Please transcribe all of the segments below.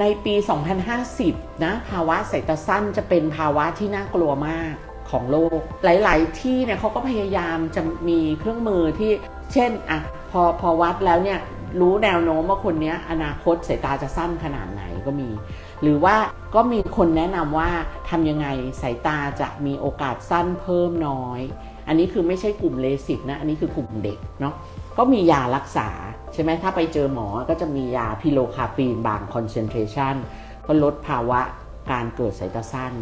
ในปี 2050 นะภาวะสายตาสั้นจะเป็นภาวะที่น่ากลัวมากของโลก หลาย ๆ ที่เนี่ยเขาก็พยายามจะมีเครื่องมือที่เช่นอะพอพอวัดแล้วเนี่ยรู้แนวโน้มว่าคนนี้อนาคตสายตาจะสั้นขนาดไหนก็มี หรือว่าก็มีคนแนะนำว่าทำยังไงสายตาจะมีโอกาสสั้นเพิ่มน้อย อันนี้คือไม่ใช่กลุ่มเลสิกนะ อันนี้คือกลุ่มเด็กเนาะก็มียารักษา ใช่ไหมถ้าไปเจอหมอก็จะมียาพิโลคาปีนบางคอนเซนเทรชันก็ลดภาวะการเกิดสายตาสั้น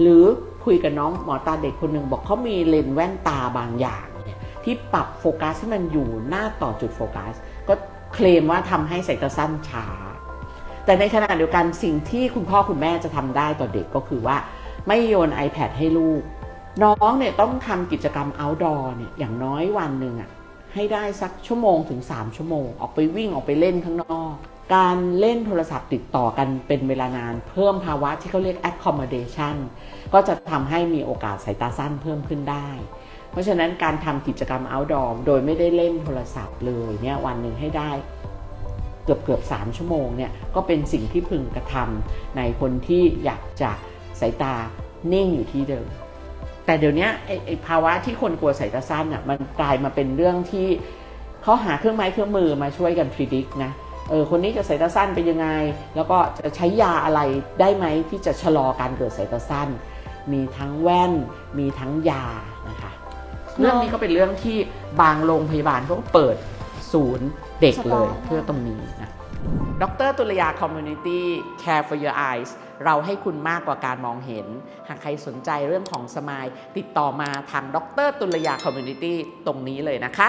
หรือคุยกับน้องหมอตาเด็กคนหนึ่งบอกเขามีเลนแว่นตาบางอย่างเนี่ยที่ปรับโฟกัสให้มันอยู่หน้าต่อจุดโฟกัส ก็เคลมว่าทำให้สายตาสั้นช้า แต่ในขณะเดียวกันสิ่งที่คุณพ่อคุณแม่จะทำได้ต่อเด็กก็คือว่า ไม่โยน iPad ให้ลูก น้องเนี่ยต้องทำกิจกรรม outdoor เนี่ยอย่างน้อยวันหนึ่งอะ ให้ได้สักชั่วโมงถึง 3 ชั่วโมง ออกไปวิ่งออกไปเล่นข้างนอก การเล่นโทรศัพท์ติดต่อกันเป็นเวลานาน เพิ่มภาวะที่เขาเรียก accommodation ก็จะทำให้มีโอกาสสายตาสั้นเพิ่มขึ้นได้ เพราะฉะนั้นการทำกิจกรรม outdoor โดยไม่ได้เล่นโทรศัพท์เลยเนี่ยวันหนึ่งให้ได้เกือบเกือบสามชั่วโมงเนี่ยก็เป็นสิ่งที่พึงกระทำในคนที่อยากจะสายตานิ่งอยู่ที่เดิม แต่เดี๋ยวนี้ไอ้ไอภาวะที่คนกลัวสายตาสั้นอะมันกลายมาเป็นเรื่องที่เขาหาเครื่องไม้เครื่องมือมาช่วยกันพิจิตรนะเออคนนี้จะสายตาสั้นเป็นยังไง แล้วก็จะใช้ยาอะไรได้ไหมที่จะชะลอการเกิดสายตาสั้น มีทั้งแว่น มีทั้งยานะคะเรื่องนี้ก็เป็นเรื่องที่บางโรงพยาบาลเขาก็เปิดศูนย์เด็กเลยเพื่อตรงนี้นะดรตุลยา Community Care for Your Eyes เราให้คุณมากกว่าการมองเห็น หากใครสนใจเรื่องของสมายติดต่อมาทางดรตุลยาคอมมูนิตี้ตรงนี้เลยนะคะ